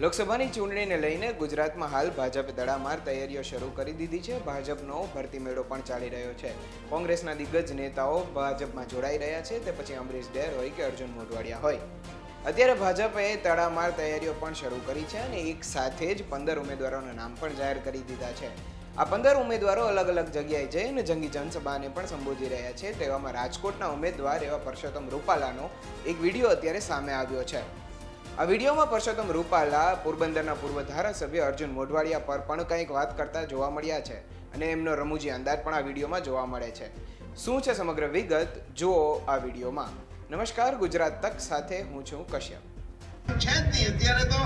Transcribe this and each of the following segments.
લોકસભાની ચૂંટણીને લઈને ગુજરાતમાં હાલ ભાજપે દડામાર તૈયારીઓ શરૂ કરી દીધી છે. ભાજપનો ભરતી મેળો પણ ચાલી રહ્યો છે. કોંગ્રેસના દિગ્ગજ નેતાઓ ભાજપમાં જોડાઈ રહ્યા છે. તે પછી અમરીશ ડેર હોય કે અર્જુન મોઢવાડિયા હોય. અત્યારે ભાજપે તડામાર તૈયારીઓ પણ શરૂ કરી છે અને એક સાથે જ પંદર ઉમેદવારોના નામ પણ જાહેર કરી દીધા છે. આ પંદર ઉમેદવારો અલગ અલગ જગ્યાએ જઈને જંગી જનસભાને પણ સંબોધી રહ્યા છે. તેવામાં રાજકોટના ઉમેદવાર એવા પરસોત્તમ રૂપાલાનો એક વીડિયો અત્યારે સામે આવ્યો છે. આ વિડીયોમાં પરસોત્તમ રૂપાલા, પોરબંદરના પૂર્વ ધારાસભ્ય અર્જુન મોઢવાડિયા પર પણ કંઈક વાત કરતા જોવા મળ્યા છે અને એમનો રમૂજી અંદાજ પણ આ વિડીયોમાં જોવા મળે છે. શું છે સમગ્ર વિગત? જુઓ આ વિડીયોમાં. નમસ્કાર, ગુજરાત તક સાથે હું છું કશ્યપ. છે જ નહીં, અત્યારે તો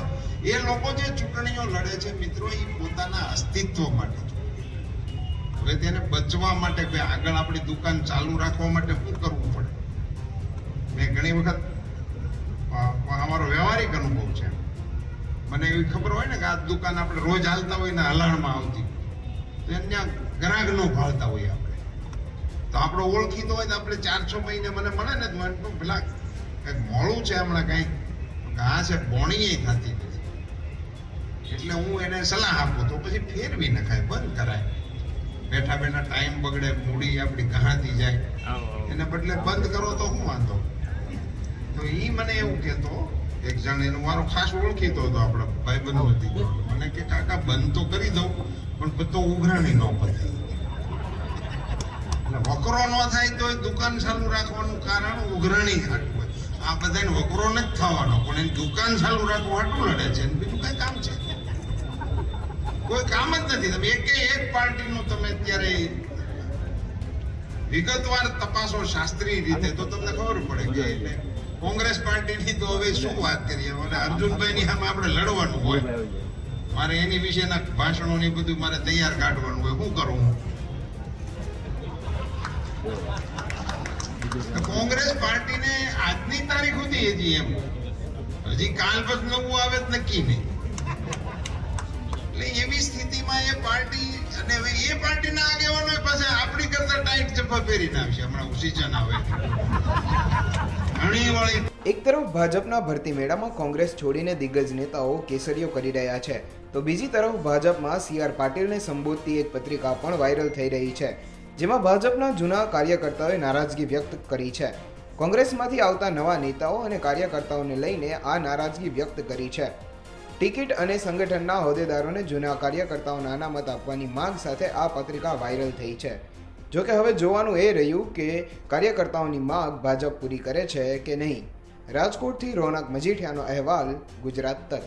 એ લોકો જે ચૂંટણીઓ લડે છે મિત્રો, એ પોતાના અસ્તિત્વ માટે હવે તેને બચવા માટે કે આગળ આપણી દુકાન ચાલુ રાખવા માટે શું કરવું પડે? મેં ઘણી વખત મને એવી ખબર હોય ને કે આ દુકાન આપણે રોજ હાલતા હોય ને હલાણમાં આવતી. તો એને ત્યાં ગ્રાહક નો ભાળતા હોય આપણે. તો આપણો ઓળખીતો હોય તો આપણે ચાર છ મહિને મને મળે ને તો મને પેલા કંઈક મોડું છે હમણાં કંઈક. આ છે બોણીએ થતી નથી. એટલે હું એને સલાહ આપું તો પછી ફેરવી નખાય બંધ કરાય. બેઠા બેઠા ટાઈમ બગડે મૂડી આપણી ઘાતી જાય. એને બદલે બંધ કરો તો હું વાંધો? તો એ મને એવું કહેતો એક જણ એનો મારો ખાસ ઓળખીતો હતો આપણો ભાઈબંધો હતી મને કે કાકા બંધ તો કરી દઉં પણ બધો ઉઘરાણી ન પતે. એટલે વકરો ન થાય તો એ દુકાન ચાલુ રાખવાનું કારણ ઉઘરાણી હોય. આ બધાને વકરો નથી થવાનો પણ એની દુકાન ચાલુ રાખવું હાટું લડે છે બીજું કઈ કામ છે. કોઈ કામ જ નથી. તમે એક એક પાર્ટીનું તમે અત્યારે વિગતવાર તપાસો શાસ્ત્રીય રીતે તો તમને ખબર પડે કે એટલે કોંગ્રેસ પાર્ટીની તો હવે શું વાત કરીએ? અને અર્જુનભાઈની સામે આપણે લડવાનું હોય. મારે એની વિશેના ભાષણો ને બધું મારે તૈયાર કાઢવાનું હોય. શું કરું? કોંગ્રેસ પાર્ટીને આજની તારીખ સુધી હજી એમ. હજી કાલ પછી નવું આવે જ નક્કી નહીં. એટલે એવી સ્થિતિમાં એ પાર્ટી અને એ પાર્ટીના આગેવાનો પાસે આપણી કરતા ટાઈટ ચપ્પા પહેરી આવશે. હમણાં સિઝન આવે એક તરફ ભાજપના ભરતી મેળામાં કોંગ્રેસ છોડીને દિગ્ગજ નેતાઓ કેસરીઓ કરી રહ્યા છે, તો બીજી તરફ ભાજપમાં સી આર પાટીલને સંબોધતી એક પત્રિકા પણ વાયરલ થઈ રહી છે, જેમાં ભાજપના જૂના કાર્યકર્તાઓએ નારાજગી વ્યક્ત કરી છે. કોંગ્રેસમાંથી આવતા નવા નેતાઓ અને કાર્યકર્તાઓને લઈને આ નારાજગી વ્યક્ત કરી છે. ટિકિટ અને સંગઠનના હોદ્દેદારોને જૂના કાર્યકર્તાઓના અનામત આપવાની માંગ સાથે આ પત્રિકા વાયરલ થઈ છે. જો કે હવે જોવાનું એ રહ્યું કે કાર્યકર્તાઓની માંગ ભાજપ પૂરી કરે છે કે નહીં? રાજકોટથી રોનક મજીઠિયાનો અહેવાલ ગુજરાત તક